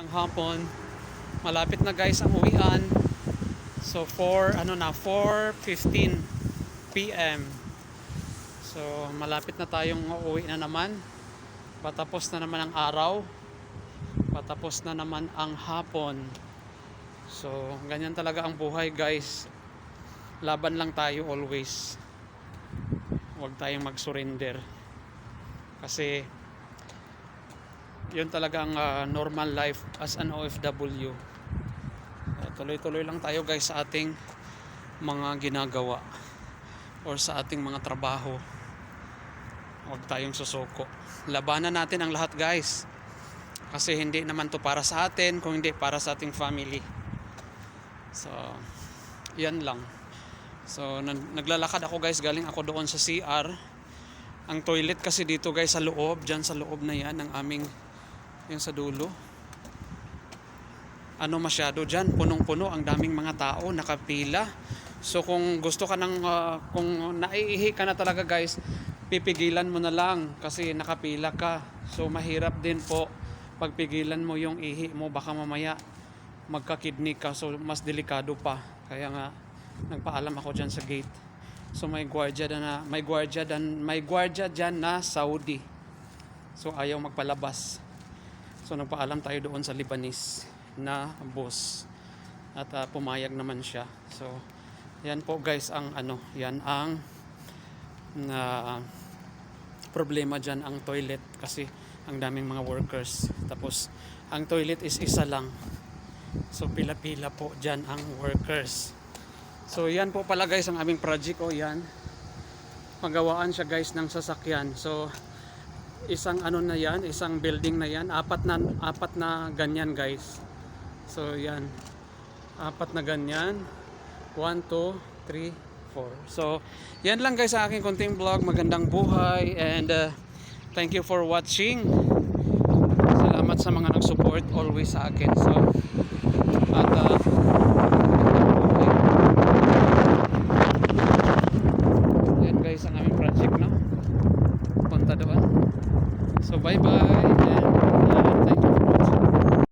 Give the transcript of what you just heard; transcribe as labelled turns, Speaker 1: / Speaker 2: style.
Speaker 1: ng hapon. Malapit na guys ang uwian. So 4 ano na 4:15 PM. So malapit na tayong uuwi na naman. Patapos na naman ang araw. Patapos na naman ang hapon. So ganyan talaga ang buhay guys. Laban lang tayo always. Huwag tayong mag-surrender. Kasi yun talaga ang ah, normal life as an OFW. Uh, tuloy-tuloy lang tayo guys sa ating mga ginagawa or sa ating mga trabaho. Huwag tayong susuko. Labanan natin ang lahat guys. Kasi hindi naman to para sa atin kung hindi para sa ating family. So, yan lang. So, nag- naglalakad ako guys, galing ako doon sa CR. Ang toilet kasi dito guys sa loob, dyan sa loob na yan ng aming yung sa dulo. Ano masyado dyan, punong-puno, ang daming mga tao, nakapila. So kung gusto ka ng, ah, kung naiihi ka na talaga guys, pipigilan mo na lang kasi nakapila ka. So mahirap din po pagpigilan mo yung ihi mo, baka mamaya magka-kidney ka, so mas delikado pa. Kaya nga, nagpaalam ako dyan sa gate. So may gwardiya na, may gwardiya dan, may gwardiya diyan na Saudi. So ayaw magpalabas. So nagpaalam tayo doon sa Libanese na boss. At ah, pumayag naman siya. So yan po guys ang ano, yan ang na problema diyan ang toilet kasi ang daming mga workers. Tapos ang toilet is isa lang. So pila-pila po diyan ang workers. So yan po pala guys ang aming project o yan. Pagawaan siya guys ng sasakyan. So isang ano na yan, isang building na yan, apat na apat na ganyan guys. So yan. Apat na ganyan. 1 2 3 4. So yan lang guys sa aking konting vlog. Magandang buhay and uh, thank you for watching. Salamat sa mga nag-support always sa akin. So So bye bye.